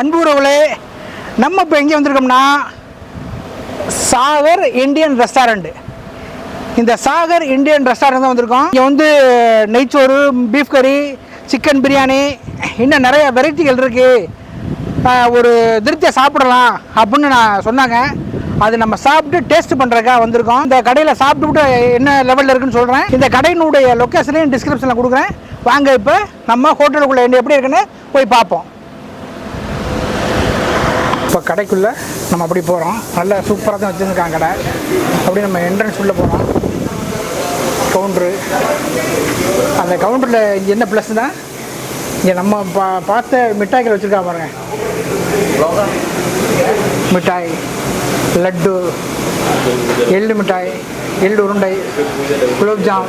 அன்புறவுகளே நம்ம இப்போ எங்கே வந்திருக்கோம்னா சாகர் இந்தியன் ரெஸ்டாரண்ட்டு இந்த சாகர் இந்தியன் ரெஸ்டாரண்ட் தான் வந்திருக்கோம். இங்கே வந்து நெய்ச்சோறு பீஃப் கறி சிக்கன் பிரியாணி இன்னும் நிறைய வெரைட்டிகள் இருக்குது ஒரு திருப்தியாக சாப்பிடலாம் அப்படின்னு நான் சொன்னாங்க. அது நம்ம சாப்பிட்டு டேஸ்ட் பண்ணுறதுக்காக வந்திருக்கோம். இந்த கடையில் சாப்பிட்டுட்டு என்ன லெவலில் இருக்குன்னு சொல்கிறேன் இந்த கடையினுடைய லொக்கேஷனையும் டிஸ்கிரிப்ஷனில் கொடுக்குறேன். வாங்க இப்போ நம்ம ஹோட்டலுக்குள்ளே எப்படி இருக்குன்னு போய் பார்ப்போம். இப்போ கடைக்குள்ளே நம்ம அப்படி போகிறோம் நல்ல சூப்பராக தான் வச்சுருக்காங்க கடை. அப்படி நம்ம என்ட்ரன்ஸ் உள்ளே போகிறோம் கவுண்ட்ரு அந்த கவுண்டரில் இங்கே என்ன ப்ளஸ்னால் இங்கே நம்ம பா பார்த்த மிட்டாய்கள் வச்சுருக்கா பாருங்க. மிட்டாய் லட்டு எள்ளு மிட்டாய் எள்ளு உருண்டை குலோப்ஜாம்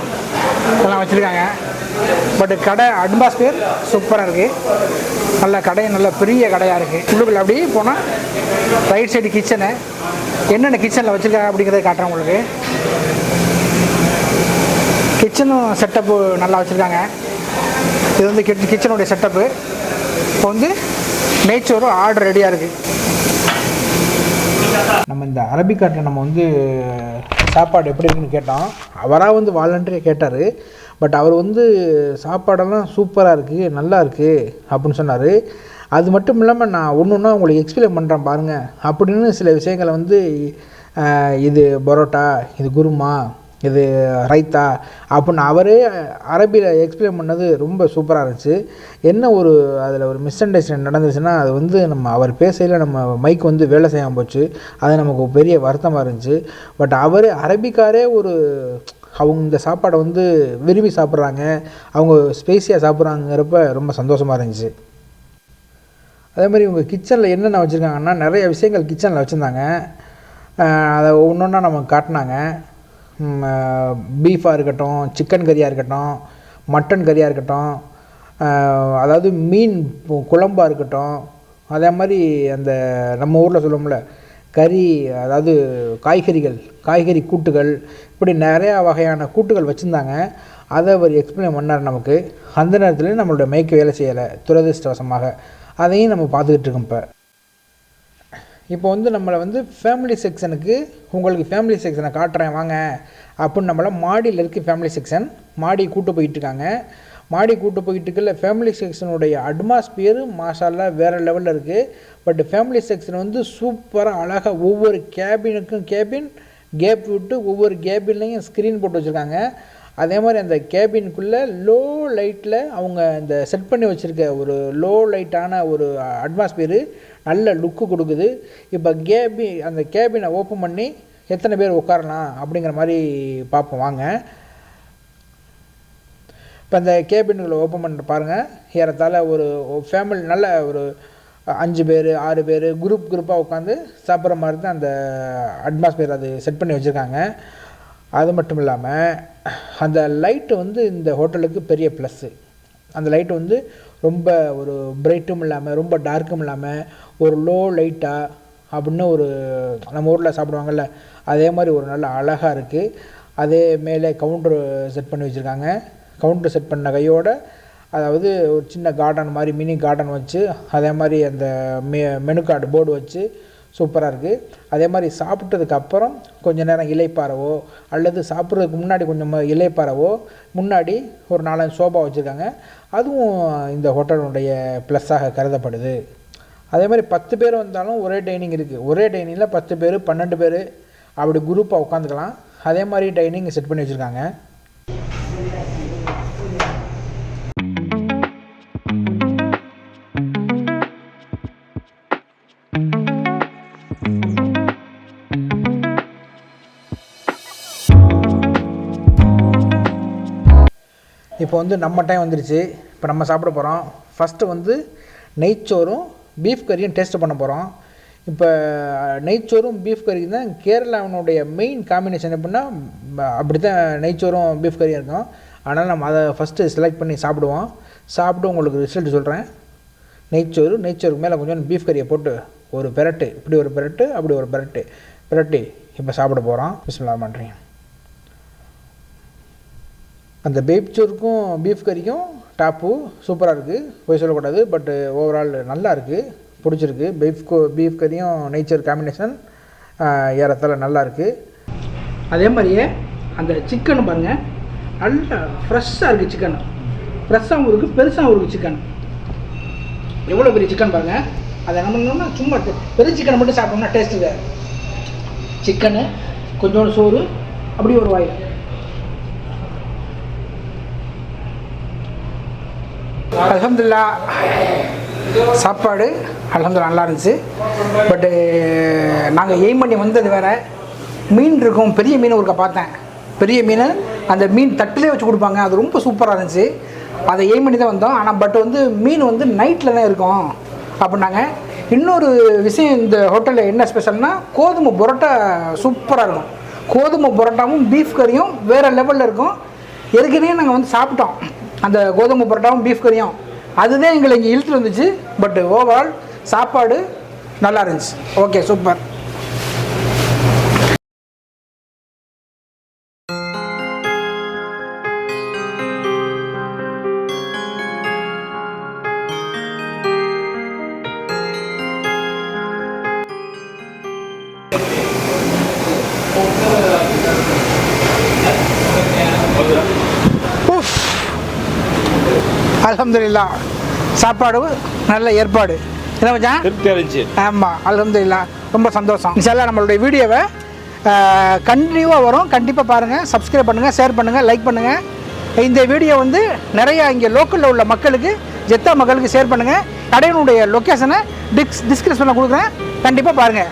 இதெல்லாம் வச்சுருக்காங்க. பட் கடை அட்மாஸ்பியர் சூப்பராக இருக்குது நல்ல கடை நல்ல பெரிய கடையாக இருக்குது உள்ளுக்குள்ள அப்படியே போனால் ரைட் சைடு கிச்சனு என்னென்ன கிச்சனில் வச்சுருக்காங்க அப்படிங்கிறத காட்டுறேன் உங்களுக்கு. கிச்சனும் செட்டப்பு நல்லா வச்சுருக்காங்க. இது வந்து கிச் கிச்சனுடைய செட்டப்பு இப்போ வந்து நேச்சரும் ஆர்டர் ரெடியாக இருக்குது நம்ம இந்த அரபிக்காட்டில் நம்ம வந்து சாப்பாடு எப்படி இருக்குன்னு கேட்டோம் அவராக வந்து வாலண்டரியாக கேட்டார். பட் அவர் வந்து சாப்பாடெல்லாம் சூப்பராக இருக்குது நல்லா இருக்குது அப்படின்னு சொன்னார். அது மட்டும் இல்லாமல் நான் ஒன்று ஒன்றா உங்களுக்கு எக்ஸ்பிளைன் பண்ணுறேன் பாருங்கள் அப்படின்னு சில விஷயங்களை வந்து இது பரோட்டா இது குருமா இது ரைத்தா அப்படின்னு அவரே அரபியில் எக்ஸ்பிளைன் பண்ணது ரொம்ப சூப்பராக இருந்துச்சு. என்ன ஒரு அதில் ஒரு மிஸ் அண்டர்ஸ்டாண்ட் நடந்துச்சுன்னா அது வந்து நம்ம அவர் பேசையில் நம்ம மைக் வந்து வேலை செய்யாமல் போச்சு. அது நமக்கு பெரிய வருத்தமாக இருந்துச்சு. பட் அவர் அரபிக்காரே ஒரு அவங்க இந்த சாப்பாடை வந்து விரும்பி சாப்பிட்றாங்க. அவங்க ஸ்பேஸியாக சாப்பிட்றாங்கிறப்ப ரொம்ப சந்தோஷமாக இருந்துச்சு. அதே மாதிரி உங்கள் கிச்சனில் என்னென்ன வச்சுருக்காங்கன்னா நிறைய விஷயங்கள் கிச்சனில் வச்சுருந்தாங்க. அதை ஒன்று ஒன்றா நமக்கு காட்டினாங்க. பீஃபாக இருக்கட்டும் சிக்கன் கறியாக இருக்கட்டும் மட்டன் கறியாக இருக்கட்டும் அதாவது மீன் குழம்பாக இருக்கட்டும் அதே மாதிரி அந்த நம்ம ஊரில் சொல்லுவோம்ல கறி அதாவது காய்கறிகள் காய்கறி கூட்டுகள் இப்படி நிறையா வகையான கூட்டுகள் வச்சுருந்தாங்க. அதை அவர் எக்ஸ்பிளைன் பண்ணார் நமக்கு. அந்த நேரத்தில் நம்மளோட மைக்கு வேலை செய்யலை துரதிர்ஷ்டவசமாக. அதையும் நம்ம பார்த்துக்கிட்டு இருக்கோம் இப்போ. இப்போ வந்து நம்மளை வந்து ஃபேமிலி செக்ஷனுக்கு உங்களுக்கு ஃபேமிலி செக்ஷனை காட்டுறேன் வாங்க. அப்படின்னு நம்மளை மாடியில் இருக்குது ஃபேமிலி செக்ஷன் மாடி கூட்டு போயிட்டு இருக்காங்க. மாடி கூட்டு போயிட்டு ஃபேமிலி செக்ஷனுடைய அட்மாஸ்பியர் மாஷால்லா வேறு லெவலில் இருக்குது பட் ஃபேமிலி செக்ஷன் வந்து சூப்பராக அழகாக ஒவ்வொரு கேபினுக்கும் கேபின் கேப் விட்டு ஒவ்வொரு கேபின்லேயும் ஸ்க்ரீன் போட்டு வச்சுருக்காங்க. அதே மாதிரி அந்த கேபின்குள்ளே லோ லைட்டில் அவங்க இந்த செட் பண்ணி வச்சுருக்க ஒரு லோ லைட்டான ஒரு அட்மாஸ்பியரு நல்ல லுக்கு கொடுக்குது. இப்போ கேபி அந்த கேபினை ஓப்பன் பண்ணி எத்தனை பேர் உட்காரலாம் அப்படிங்கிற மாதிரி பார்ப்போம். வாங்க. இப்போ அந்த கேபின்களை ஓப்பன் பண்ணி பாருங்கள் ஏறத்தாழ ஒரு ஃபேமிலி நல்ல ஒரு அஞ்சு பேர் ஆறு பேர் குரூப் குரூப்பாக உட்காந்து சாப்பிட்ற மாதிரி தான் அந்த அட்மாஸ்பியர் அது செட் பண்ணி வச்சுருக்காங்க. அது மட்டும் இல்லாமல் அந்த லைட்டு வந்து இந்த ஹோட்டலுக்கு பெரிய ப்ளஸ்ஸு அந்த லைட்டு வந்து ரொம்ப ஒரு பிரைட்டும் இல்லாமல் ரொம்ப டார்க்கும் இல்லாமல் ஒரு லோ லைட்டாக அப்படின்னு ஒரு நம்ம ஊரில் சாப்பிடுவாங்கல்ல அதே மாதிரி ஒரு நல்ல அழகாக இருக்குது அதே மேலே கவுண்டர் செட் பண்ணி வச்சுருக்காங்க. கவுண்டர் செட் பண்ண கையோட அதாவது ஒரு சின்ன கார்டன் மாதிரி மினி கார்டன் வச்சு அதே மாதிரி அந்த மெ மெனு கார்டு போர்டு வச்சு சூப்பராக இருக்குது அதே மாதிரி சாப்பிட்டதுக்கப்புறம் கொஞ்சம் நேரம் இலைப்பாறவோ அல்லது சாப்பிட்றதுக்கு முன்னாடி கொஞ்சம் இலைப்பாறவோ முன்னாடி ஒரு நாலஞ்சு சோபா வச்சுருக்காங்க. அதுவும் இந்த ஹோட்டலுடைய ப்ளஸ்ஸாக கருதப்படுது. அதே மாதிரி பத்து பேர் வந்தாலும் ஒரே டைனிங் இருக்குது ஒரே டைனிங்கில் பத்து பேர் பன்னெண்டு பேர் அப்படி குரூப்பாக உட்காந்துக்கலாம். அதே மாதிரி டைனிங் செட் பண்ணி வச்சுருக்காங்க. இப்போ வந்து நம்ம டைம் வந்துருச்சு. இப்போ நம்ம சாப்பிட போகிறோம் ஃபஸ்ட்டு வந்து நெய்ச்சோறும் பீஃப் கறியும் டேஸ்ட் பண்ண போகிறோம் இப்போ நெய்ச்சோறும் பீஃப் கறியும் தான் கேரளாவினுடைய மெயின் காம்பினேஷன் எப்படின்னா அப்படி தான் நெய்ச்சோறும் பீஃப் கறியும் இருக்கும். அதனால் நம்ம அதை ஃபஸ்ட்டு செலக்ட் பண்ணி சாப்பிடுவோம். சாப்பிட்டு உங்களுக்கு ரிசல்ட் சொல்கிறேன் நெய்ச்சோறு நெய்ச்சோறுக்கு மேலே கொஞ்சம் பீஃப் கறியை போட்டு ஒரு பெரட்டு. இப்படி ஒரு பெரட்டு அப்படி ஒரு பெரட்டு. பெரட்டி இப்போ சாப்பிட போகிறோம் பிஸ்மில்லா பண்ணுறீங்க அந்த பீஃப் சோறுக்கும் பீஃப் கறிக்கும் டாப்பு சூப்பராக இருக்குது போய் சொல்லக்கூடாது பட்டு ஓவரால் நல்லா இருக்குது பிடிச்சிருக்கு. பீஃப் பீஃப் கறியும் நேச்சர் காம்பினேஷன் ஏறத்தாழ நல்லா இருக்குது அதே மாதிரியே அந்த சிக்கன் பாருங்கள் நல்லா ஃப்ரெஷ்ஷாக இருக்குது சிக்கன் ஃப்ரெஷ்ஷாகவும் இருக்குது பெருசாகவும் இருக்குது சிக்கன் எவ்வளோ பெரிய சிக்கன் பாருங்கள் அதை என்ன சும்மா பெரிய சிக்கனை மட்டும் சாப்பிட்டோம்னா டேஸ்ட்டு வேறு சிக்கனு கொஞ்சோண்டு சோறு அப்படி ஒரு வாயில். அலமதுல்லா சாப்பாடு அலமதுல்லா நல்லா இருந்துச்சு. பட்டு நாங்கள் எய்ம் பண்ணி வந்தது வேற மீன் இருக்கும் பெரிய மீன் ஒருக்க பார்த்தேன். பெரிய மீன் அந்த மீன் தட்டிலே வச்சு கொடுப்பாங்க அது ரொம்ப சூப்பராக இருந்துச்சு. அதை எய்ம் பண்ணி தான் வந்தோம். ஆனால் பட் வந்து மீன் வந்து நைட்டில் தான் இருக்கும். அப்படின்னாங்க இன்னொரு விஷயம் இந்த ஹோட்டலில் என்ன ஸ்பெஷல்னா கோதுமை புரோட்டா சூப்பராக இருக்கும். கோதுமை புரோட்டாவும் பீஃப் கறியும் வேறு லெவலில் இருக்கும். ஏற்கனவே நாங்கள் வந்து சாப்பிட்டோம். அந்த கோதுமை பரோட்டாவும் பீஃப் கறியும் அதுதான் எங்களை இங்கே இழுத்துட்டு வந்துச்சு. பட் ஓவரால் சாப்பாடு நல்லா இருந்துச்சு. ஓகே சூப்பர் அல்ஹம்துலில்லா. சாப்பாடு நல்ல ஏற்பாடு. என்ன மச்சான்? ஆமாம் அல்ஹம்துலில்லா. ரொம்ப சந்தோஷம். இன்ஷால்லா நம்மளுடைய வீடியோவை கண்டினியூவாக வரும். கண்டிப்பாக பாருங்கள் சப்ஸ்கிரைப் பண்ணுங்கள் ஷேர் பண்ணுங்கள் லைக் பண்ணுங்கள் இந்த வீடியோ வந்து நிறையா இங்கே லோக்கலில் உள்ள மக்களுக்கு ஜெத்தா மக்களுக்கு ஷேர் பண்ணுங்கள் கடையினுடைய லொக்கேஷனை டிஸ் டிஸ்கிரிப்ஷனில் கொடுக்குறேன். கண்டிப்பாக பாருங்கள்